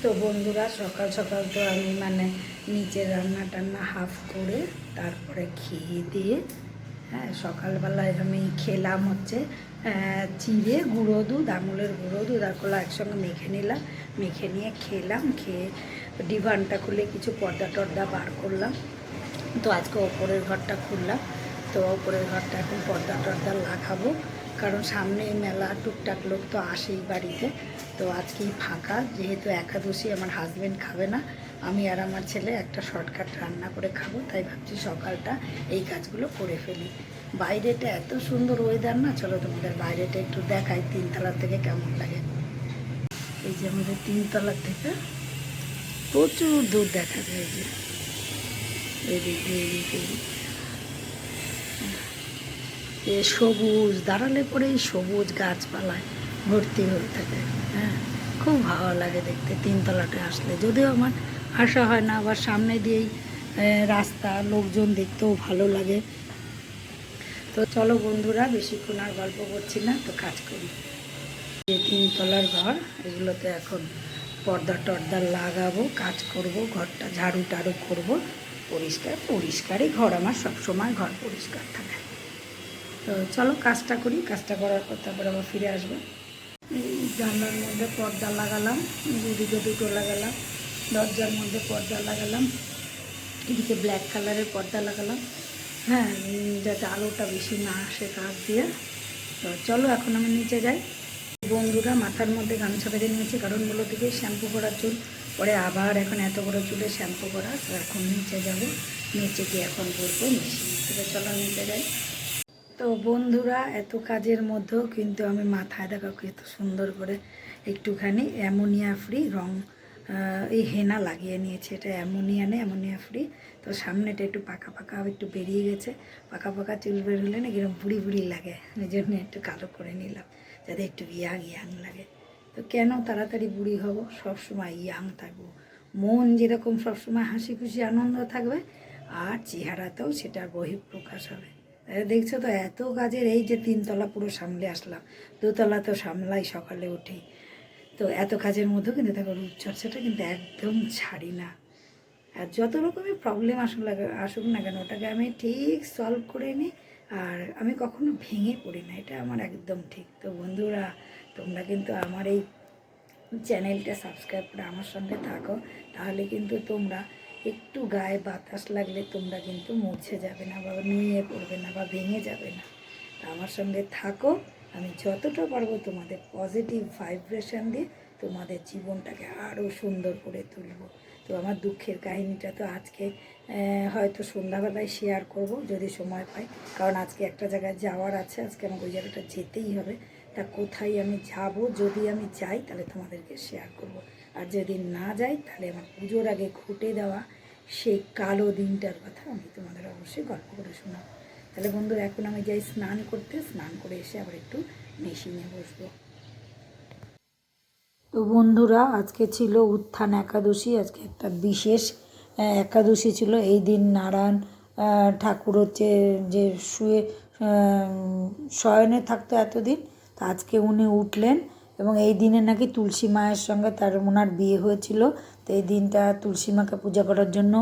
তো বন্ধুরা, সকাল সকাল তো আমি মানে নিচে রান্না টান্না হাফ করে তারপরে খেয়ে দিয়ে হ্যাঁ সকালবেলায় আমি খেলাম হচ্ছে চিড়ে গুঁড়ো দুধ, আমুলের গুঁড়ো দুধ, আর কলা একসঙ্গে মেখে নিলাম, মেখে নিয়ে খেলাম, খেয়ে ডিভানটা খুলে কিছু পর্দা টর্দা বার করলাম। তো আজকে ওপরের ঘরটা খুললাম, তো ওপরের ঘরটা এখন পর্দা টর্দা লাগাবো। কারণ সামনে মেলা, টুকটাক লোক তো আসেই বাড়িতে। তো আজকেই ফাঁকা, যেহেতু একাদশী আমার হাজব্যান্ড খাবে না, আমি আর আমার ছেলে একটা শর্টকাট রান্না করে খাব, তাই ভাবছি সকালটা এই কাজগুলো করে ফেলি। বাইরেটা এত সুন্দর ওয়েদার না, চলো তোমাদের বাইরেটা একটু দেখাই তিনতলা থেকে কেমন লাগে। এই যে আমাদের তিনতলা থেকে প্রচুর দূর দেখা যায় যে। এদিকে এদিকে এ সবুজ, দাঁড়ালে পরেই সবুজ গাছপালায় ভর্তি হয়ে থাকে। হ্যাঁ খুব ভালো লাগে দেখতে, তিনতলাতে আসলে। যদিও আমার আসা হয় না, আবার সামনে দিয়েই রাস্তা, লোকজন দেখতেও ভালো লাগে। তো চলো বন্ধুরা, বেশিক্ষণ আর গল্প করছি না, তো কাজ করি। যে তিনতলার ঘর, এগুলোতে এখন পর্দা টর্দা লাগাবো, কাজ করব, ঘরটা ঝাড়ু টাড়ু করব। পরিষ্কার, পরিষ্কারই ঘর আমার, সবসময় ঘর পরিষ্কার থাকে। তো চলো কাজটা করি, কাজটা করার পর তারপর আবার ফিরে আসব। জানলার মধ্যে পর্দা লাগালাম, দুদিকে দুটো লাগালাম, দরজার মধ্যে পর্দা লাগালাম, এদিকে ব্ল্যাক কালারের পর্দা লাগালাম। হ্যাঁ যাতে আলোটা বেশি না আসে কাজ দিয়ে। তো চলো এখন আমি নিচে যাই। বন্ধুরা মাথার মধ্যে গামছা বেঁধে নিয়েছি, কারণ বলো থেকে শ্যাম্পু করার চুল। পরে আবার এখন এত বড় চুলে শ্যাম্পু করা, তো এখন নিচে যাব। নিচে গিয়ে এখন করব মেশিন চলো নিচে যাই। তো বন্ধুরা, এত কাজের মধ্যেও কিন্তু আমি মাথায়, দেখো এত সুন্দর করে একটুখানি অ্যামোনিয়া ফ্রি রং এই হেনা লাগিয়ে নিয়েছে। এটা অ্যামোনিয়া নেই অ্যামোনিয়া ফ্রি। তো সামনেটা একটু পাকা পাকা একটু বেরিয়ে গেছে। পাকা পাকা চুল বের হলে না কীরকম বুড়ি বুড়ি লাগে। ওই জন্য একটু কালো করে নিলাম, যাতে একটু ইয়াং ইয়াং লাগে। তো কেন তাড়াতাড়ি বুড়ি হব? সবসময় ইয়াং থাকব। মন যেরকম সবসময় হাসি খুশি, আনন্দ থাকবে, আর চেহারাতেও সেটার বহিঃপ্রকাশ হবে। দেখছ তো, এত কাজের এই যে তিনতলা পুরো সামলে আসলাম। দোতলা তো সামলাই সকালে উঠেই তো এত কাজের মধ্যেও কিন্তু দেখো, রূপচর্চাটা কিন্তু একদম ছাড়ি না। আর যত রকমের প্রবলেম আসুক লাগে আসুক না কেন, ওটাকে আমি ঠিক সলভ করে নিই আর আমি কখনো ভেঙে পড়ি না। এটা আমার একদম ঠিক। তো বন্ধুরা, তোমরা কিন্তু আমার এই চ্যানেলটা সাবস্ক্রাইব করে আমার সঙ্গে থাকো। তাহলে কিন্তু তোমরা একটু গায়ে বাতাস লাগলে তোমরা কিন্তু মুছে যাবে না বা নুয়ে পড়বে না বা ভেঙে যাবে না। আমার সঙ্গে থাকো, আমি যতটা পারব তোমাদের পজিটিভ ভাইব্রেশন দিয়ে তোমাদের জীবনটাকে আরও সুন্দর করে তুলব। তো আমার দুঃখের কাহিনীটা তো আজকে হয়তো সন্ধ্যাবেলায় শেয়ার করব, যদি সময় পাই। কারণ আজকে একটা জায়গায় যাওয়ার আছে, আজকে আমাকে ওই জায়গাটা যেতেই হবে। তা কোথায় আমি যাব, যদি আমি যাই, তাহলে তোমাদেরকে শেয়ার করব। আর যদি না যাই, তাহলে আমার পুজোর আগে ঘুটে দেওয়া সেই কালো দিনটার কথা আমি তোমাদের অবশ্যই গল্প করে শোনাবো। তাহলে বন্ধুরা, এখন আমি যাই স্নান করতে। স্নান করে এসে আবার একটু মেশিনে বসবো। তো বন্ধুরা, আজকে ছিল উত্থান একাদশী, আজকে একটা বিশেষ একাদশী ছিল। এই দিন নারায়ণ ঠাকুর হচ্ছে যে শুয়ে শয়নে থাকতো এতদিন। তা আজকে উনি উঠলেন। এবং এই দিনে নাকি তুলসী মায়ের সঙ্গে তার ওনার বিয়ে হয়েছিল। তো এই দিনটা তুলসী মাকে পূজা করার জন্য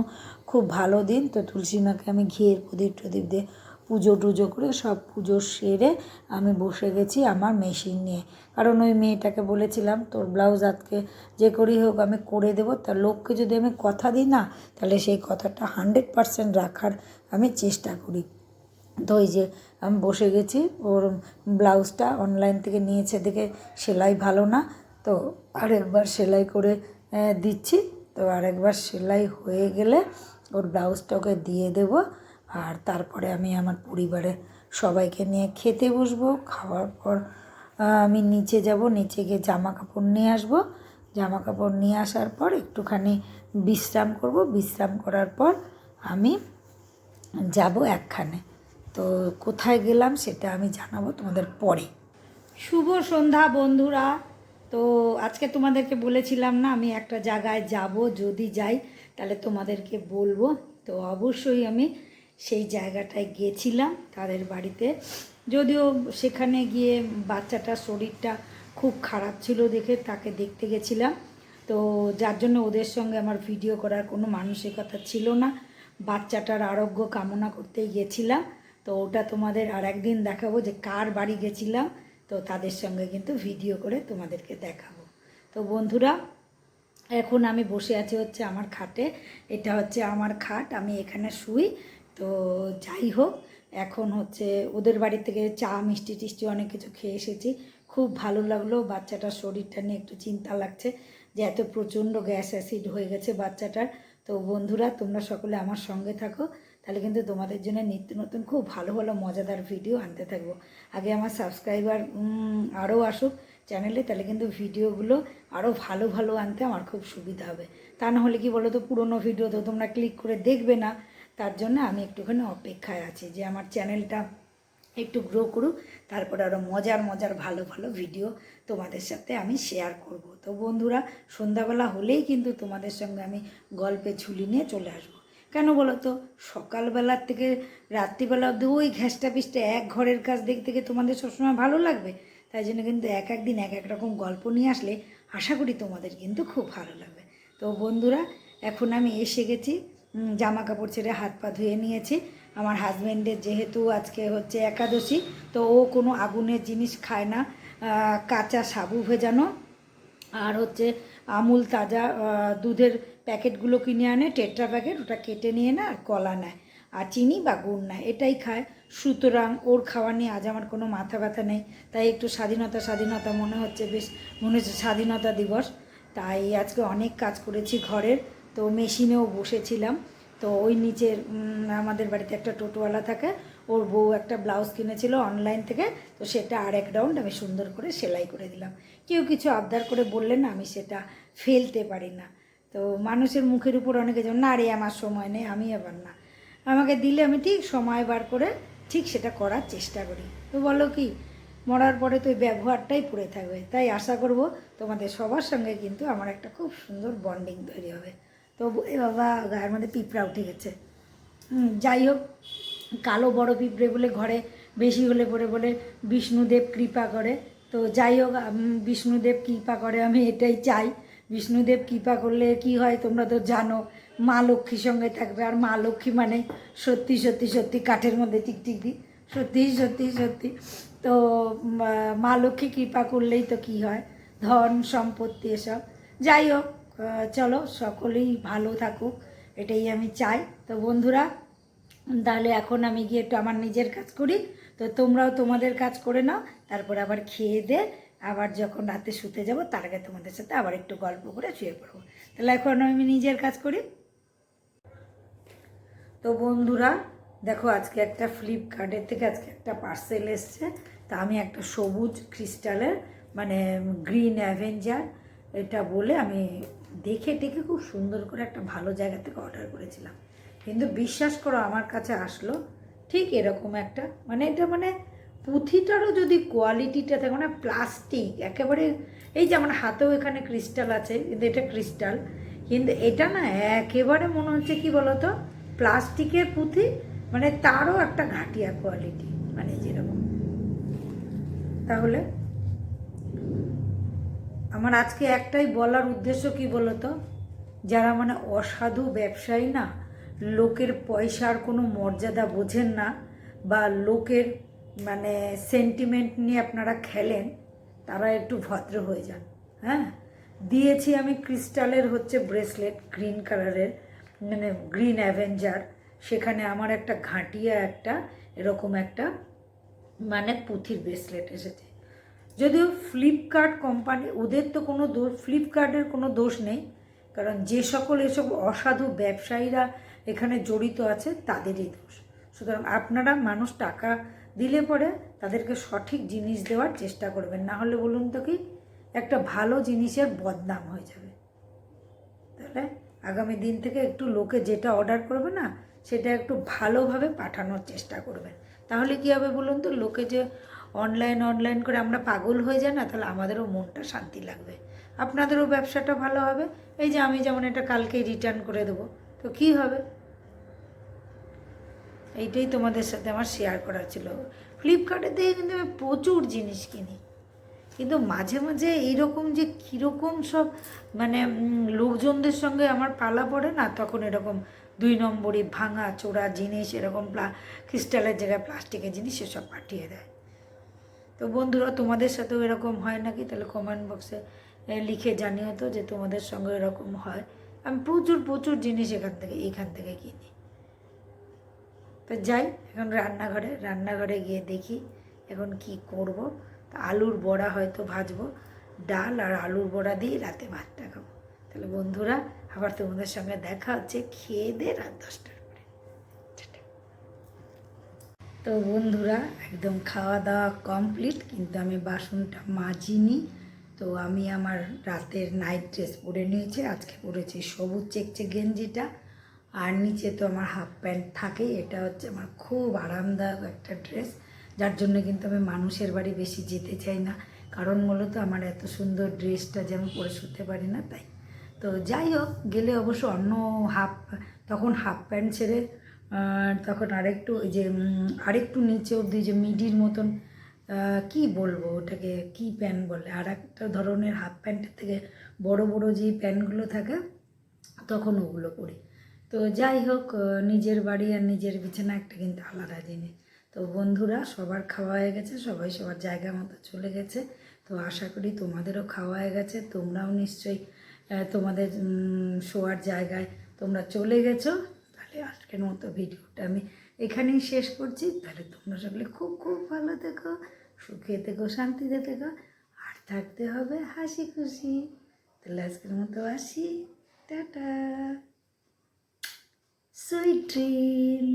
খুব ভালো দিন। তো তুলসী মাকে আমি ঘিয়ের প্রদীপ টদীপ দিয়ে পুজো টুজো করে সব পুজো সেরে আমি বসে গেছি আমার মেশিন নিয়ে। কারণ ওই মেয়েটাকে বলেছিলাম, তোর ব্লাউজ আজকে যে করেই হোক আমি করে দেবো। তার লোককে যদি আমি কথা দিই না, তাহলে সেই কথাটা হান্ড্রেড পারসেন্ট রাখার আমি চেষ্টা করি। তো ওই যে আমি বসে গেছি, ওর ব্লাউজটা অনলাইন থেকে নিয়েছে, দেখে সেলাই ভালো না, তো আরেকবার সেলাই করে দিচ্ছি। তো আরেকবার সেলাই হয়ে গেলে ওর ব্লাউজটা ওকে দিয়ে দেবো, আর তারপরে আমি আমার পরিবারের সবাইকে নিয়ে খেতে বসবো। খাওয়ার পর আমি নিচে যাব, নিচে গিয়ে জামা কাপড় নিয়ে আসব। জামা কাপড় নিয়ে আসার পর একটুখানি বিশ্রাম করব। বিশ্রাম করার পর আমি যাব একখানে। তো কোথায় গেলাম সেটা আমি জানাব তোমাদের পরে। শুভ সন্ধ্যা বন্ধুরা। তো আজকে তোমাদেরকে বলেছিলাম না, আমি একটা জায়গায় যাব, যদি যাই তাহলে তোমাদেরকে বলব। তো অবশ্যই আমি সেই জায়গাটায় গেছিলাম তাদের বাড়িতে। যদিও সেখানে গিয়ে বাচ্চাটার শরীরটা খুব খারাপ ছিল দেখে তাকে দেখতে গেছিলাম। তো যার জন্য ওদের সঙ্গে আমার ভিডিও করার কোনো মানসিকতা ছিল না। বাচ্চাটার আরোগ্য কামনা করতেই গেছিলাম। তো ওটা তোমাদের আর একদিন দেখাবো যে কার বাড়ি গেছিলাম, তো তাদের সঙ্গে কিন্তু ভিডিও করে তোমাদেরকে দেখাবো। তো বন্ধুরা, এখন আমি বসে আছি হচ্ছে আমার খাটে, এটা হচ্ছে আমার খাট, আমি এখানে শুই। তো যাই হোক, এখন হচ্ছে ওদের বাড়ি থেকে চা, মিষ্টি টিষ্টি অনেক কিছু খেয়ে এসেছি। খুব ভালো লাগল, বাচ্চাটার শরীরটা নিয়ে একটু চিন্তা লাগছে যে এত প্রচণ্ড গ্যাস অ্যাসিড হয়ে গেছে বাচ্চাটার। তো বন্ধুরা, তোমরা সকলে আমার সঙ্গে থাকো। তাহলে কিন্তু তোমাদের জন্য নিত্য নতুন খুব ভালো ভালো মজাদার ভিডিও আনতে থাকব। আগে আমার সাবস্ক্রাইবার আরও আসুক চ্যানেলে তাহলে কিন্তু ভিডিওগুলো আরও ভালো ভালো আনতে আমার খুব সুবিধা হবে। তা না হলে কি বলো তো পুরোনো ভিডিও তো তোমরা ক্লিক করে দেখবে না। তার জন্য আমি একটুখানি অপেক্ষায় আছি যে আমার চ্যানেলটা একটু গ্রো করুক, তারপরে আরও মজার মজার, ভালো ভালো ভিডিও তোমাদের সাথে আমি শেয়ার করব। তো বন্ধুরা, সন্ধ্যাবেলা হলেই কিন্তু তোমাদের সঙ্গে আমি গল্পে ঝুলি নিয়ে চলে আসব। কেন বলো তো সকালবেলার থেকে রাত্রিবেলা অব্দি ওই ঘ্যাসটা পিসটা এক ঘরের কাজ দেখতে গিয়ে তোমাদের সবসময় ভালো লাগবে। তাই জন্য কিন্তু এক এক দিন এক এক রকম গল্প নিয়ে আসলে আশা করি তোমাদের কিন্তু খুব ভালো লাগবে। তো বন্ধুরা, এখন আমি এসে গেছি জামা কাপড় ছেড়ে হাত পা ধুয়ে নিয়েছি। আমার হাজব্যান্ডের যেহেতু আজকে হচ্ছে একাদশী, তো ও কোনো আগুনের জিনিস খায় না কাঁচা সাবু ভেজানো, আর হচ্ছে আমুল তাজা দুধের প্যাকেটগুলো কিনে আনে, টেট্রা প্যাকেট, ওটা কেটে নিয়ে না আর কলা নেয়, আর চিনি বা গুড় নেয়, এটাই খায়। সুতরাং ওর খাওয়া নিয়ে আজ আমার কোনো মাথা ব্যথা নেই, তাই একটু স্বাধীনতা স্বাধীনতা মনে হচ্ছে বেশ, মনে হচ্ছে স্বাধীনতা দিবস। তাই আজকে অনেক কাজ করেছি ঘরের, তো মেশিনেও বসেছিলাম। তো ওই নিচের আমাদের বাড়িতে একটা টোটোওয়ালা থাকে, ওর বউ একটা ব্লাউজ কিনেছিল অনলাইন থেকে, তো সেটা আর এক রাউন্ড আমি সুন্দর করে সেলাই করে দিলাম। কেউ কিছু আবদার করে বললেন আমি সেটা ফেলতে পারি না। তো মানুষের মুখের উপর অনেকে যেমন না রে, আমার সময় নেই, আমি আবার না। আমাকে দিলে আমি ঠিক সময় বার করে ঠিক সেটা করার চেষ্টা করি। তো বলো কি, মরার পরে তো ওই ব্যবহারটাই পড়ে থাকবে। তাই আশা করব তোমাদের সবার সঙ্গে কিন্তু আমার একটা খুব সুন্দর বন্ডিং তৈরি হবে। তো এ বাবা, গায়ের মধ্যে পিঁপড়া উঠে গেছে। যাই হোক, কালো বড় পিঁপড়ে বলে ঘরে বেশি হলে পরে বলে বিষ্ণুদেব কৃপা করে। তো যাই হোক বিষ্ণুদেব কৃপা করে, আমি এটাই চাই। বিষ্ণুদেব কৃপা করলে কি হয় তোমরা তো জানো, মা লক্ষ্মীর সঙ্গে থাকবে। আর মা লক্ষ্মী মানে সত্যি সত্যি সত্যি কাঠের মধ্যে টিকটিক দিই সত্যি সত্যি সত্যি। তো মা লক্ষ্মী কৃপা করলেই তো কি হয়? ধন, সম্পত্তি, এসব। যাই হোক চলো, সকলেই ভালো থাকুক, এটাই আমি চাই। তো বন্ধুরা, তাহলে এখন আমি গিয়ে একটু আমার নিজের কাজ করি। তো তোমরাও তোমাদের কাজ করে নাও, তারপর আবার খেয়ে দে, আবার যখন রাতে শুতে যাব, তার আগে তোমাদের সাথে আবার একটু গল্প করে শুয়ে পড়ব। তাহলে এখন আমি নিজের কাজ করি। তো বন্ধুরা, দেখো, আজকে একটা ফ্লিপকার্টের থেকে আজকে একটা পার্সেল এসছে। তা আমি একটা সবুজ ক্রিস্টালের মানে গ্রিন অ্যাভেঞ্জার এটা বলে আমি দেখে টেকে খুব সুন্দর করে একটা ভালো জায়গা থেকে অর্ডার করেছিলাম। কিন্তু বিশ্বাস করো, আমার কাছে আসলো ঠিক এরকম একটা মানে এটা মানে পুঁথিটারও যদি কোয়ালিটিটা থাকে মানে প্লাস্টিক একেবারে এই যে আমার হাতেও এখানে ক্রিস্টাল আছে, কিন্তু এটা ক্রিস্টাল কিন্তু এটা না একেবারে মনে হচ্ছে কি বলতো, প্লাস্টিকের পুঁথি মানে তারও একটা ঘাটিয়া কোয়ালিটি মানে যেরকম। তাহলে আমার আজকে একটাই বলার উদ্দেশ্য কি বলতো? যারা মানে অসাধু ব্যবসায়ী না, লোকের পয়সার কোনো মর্যাদা বোঝেন না বা লোকের মানে সেন্টিমেন্ট নিয়ে আপনারা খেলেন, তারা একটু ভদ্র হয়ে যান হ্যাঁ? দিয়েছি আমি ক্রিস্টালের হচ্ছে ব্রেসলেট, গ্রিন কালারের মানে গ্রিন অ্যাভেঞ্জার। সেখানে আমার একটা ঘাঁটিয়া একটা এরকম একটা মানে পুঁথির ব্রেসলেট এসেছে। যদিও ফ্লিপকার্ট কোম্পানি ওদের তো কোনো দোষ ফ্লিপকার্টের কোনো দোষ নেই। কারণ যে সকল এসব অসাধু ব্যবসায়ীরা এখানে জড়িত আছে, তাদেরই দোষ। সুতরাং আপনারা মানুষ টাকা দিলে পরে তাদেরকে সঠিক জিনিস দেওয়ার চেষ্টা করবেন। না হলে বলুন তো কি, একটা ভালো জিনিসের বদনাম হয়ে যাবে। তাহলে আগামী দিন থেকে একটু লোকে যেটা অর্ডার করবে না, সেটা একটু ভালোভাবে পাঠানোর চেষ্টা করবেন। তাহলে কি হবে বলুন তো, লোকে যে অনলাইন অনলাইন করে আমরা পাগল হয়ে যাই না, তাহলে আমাদেরও মনটা শান্তি লাগবে। আপনাদেরও ব্যবসাটা ভালো হবে। এই যে আমি যেমন এটা কালকেই রিটার্ন করে দেবো। তো কি হবে? এইটাই তোমাদের সাথে আমার শেয়ার করার ছিল। ফ্লিপকার্টে থেকে কিন্তু আমি প্রচুর জিনিস কিনি। কিন্তু মাঝে মাঝে এইরকম যে কীরকম সব মানে লোকজনদের সঙ্গে আমার পালা পড়ে না, তখন এরকম দুই নম্বরই ভাঙা, চোরা জিনিস, এরকম প্লা ক্রিস্টালের জায়গায় প্লাস্টিকের জিনিস সেসব পাঠিয়ে দেয়। তো বন্ধুরা, তোমাদের সাথেও এরকম হয় নাকি? তাহলে কমেন্ট বক্সে লিখে জানিও তো যে তোমাদের সঙ্গে এরকম হয়। আমি প্রচুর প্রচুর জিনিস এখান থেকে এখান থেকে কিনি। তো যাই, এখন রান্নাঘরে রান্নাঘরে গিয়ে দেখি এখন কি করব। তা আলুর বড়া হয়তো ভাজবো, ডাল আর আলুর বড়া দিয়ে রাতে ভাতটা খাব। তাহলে বন্ধুরা, আবার তোমাদের সঙ্গে দেখা হচ্ছে খেয়ে দে রাত দশটার পরে টাটা। তো বন্ধুরা, একদম খাওয়া দাওয়া কমপ্লিট কিন্তু আমি বাসনটা মাজিনি। তো আমি আমার রাতের নাইট ড্রেস পরে নিয়েছি, আজকে পরেছি সবুজ চেকচে গেঞ্জিটা। আর নিচে তো আমার হাফ প্যান্ট থাকে এটা হচ্ছে আমার খুব আরামদায়ক একটা ড্রেস যার জন্য কিন্তু আমি মানুষের বাড়ি বেশি যেতে চাই না। কারণ মূলত আমার এত সুন্দর ড্রেসটা যে আমি পরে শুতে পারি না তাই। তো যাই হোক, গেলে অবশ্য অন্য হাফ তখন হাফ প্যান্ট ছেড়ে তখন আরেকটু যে আরেকটু নিচে অবধি যে মিডির মতন কি বলব ওটাকে, কি প্যান্ট বলে? আর একটা ধরনের হাফ প্যান্টের থেকে বড় বড় যেই প্যান্টগুলো থাকে, তখন ওগুলো পরি। তো যাই হোক নিজের বাড়ি আর নিজের বিছানা একটা কিন্তু আলাদা জিনিস। তো বন্ধুরা, সবার খাওয়া হয়ে গেছে, সবাই সবার জায়গা মতো চলে গেছে। তো আশা করি তোমাদেরও খাওয়া হয়ে গেছে, তোমরাও নিশ্চয়ই তোমাদের শোয়ার জায়গায় তোমরা চলে গেছো। তাহলে আজকের মতো ভিডিওটা আমি এখানেই শেষ করছি। তাহলে তোমরা সকলে খুব খুব ভালো থেকো, সুখে থেকো, শান্তিতে থেকো, আর থাকতে হবে হাসি খুশি। তাহলে আজকের মতো আসি। টাটা। Sweet dream